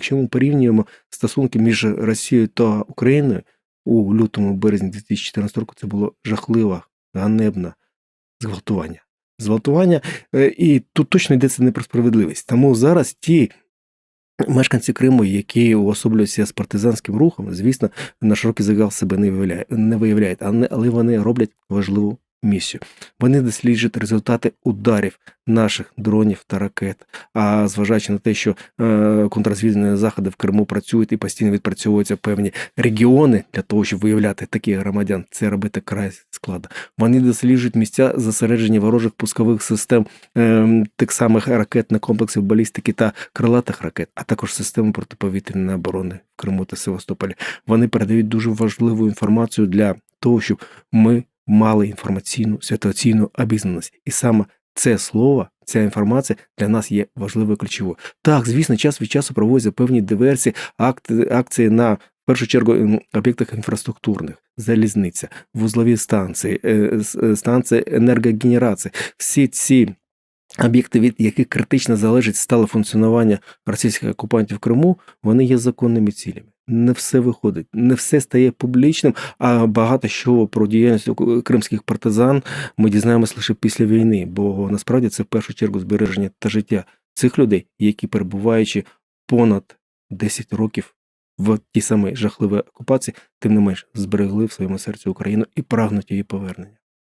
Якщо ми порівнюємо стосунки між Росією та Україною у лютому березні 2014 року, це було жахливе, ганебне зґвалтування. Зґвалтування, е, і тут точно йдеться не про справедливість. Тому зараз ті мешканці Криму, які уособлюються з партизанським рухом, звісно, на широкий загал себе не виявляють, не виявляють, але але вони роблять важливу місію. Вони досліджують результати ударів наших дронів та ракет. А зважаючи на те, що е, контррозвідувальні заходи в Криму працюють і постійно відпрацьовуються певні регіони для того, щоб виявляти таких громадян, це робити край складно. Вони досліджують місця зосередження ворожих пускових систем, е, тих самих ракетних комплексів балістики та крилатих ракет, а також системи протиповітряної оборони в Криму та Севастополі. Вони передають дуже важливу інформацію для того, щоб ми мали інформаційну ситуаційну обізнаність. І саме це слово, ця інформація для нас є важливою ключовою. Так, звісно, час від часу проводяться певні диверсії, акції на в першу чергу об'єктах інфраструктурних, залізниця, вузлові станції, е, е, станції енергогенерації. Всі ці об'єкти, від яких критично залежить стале функціонування російських окупантів в Криму, вони є законними цілями. Не все виходить, не все стає публічним, а багато що про діяльність кримських партизан ми дізнаємось лише після війни, бо насправді це в першу чергу збереження та життя цих людей, які перебуваючи понад 10 років в тій самій жахливій окупації, тим не менш зберегли в своєму серці Україну і прагнуть її повернення.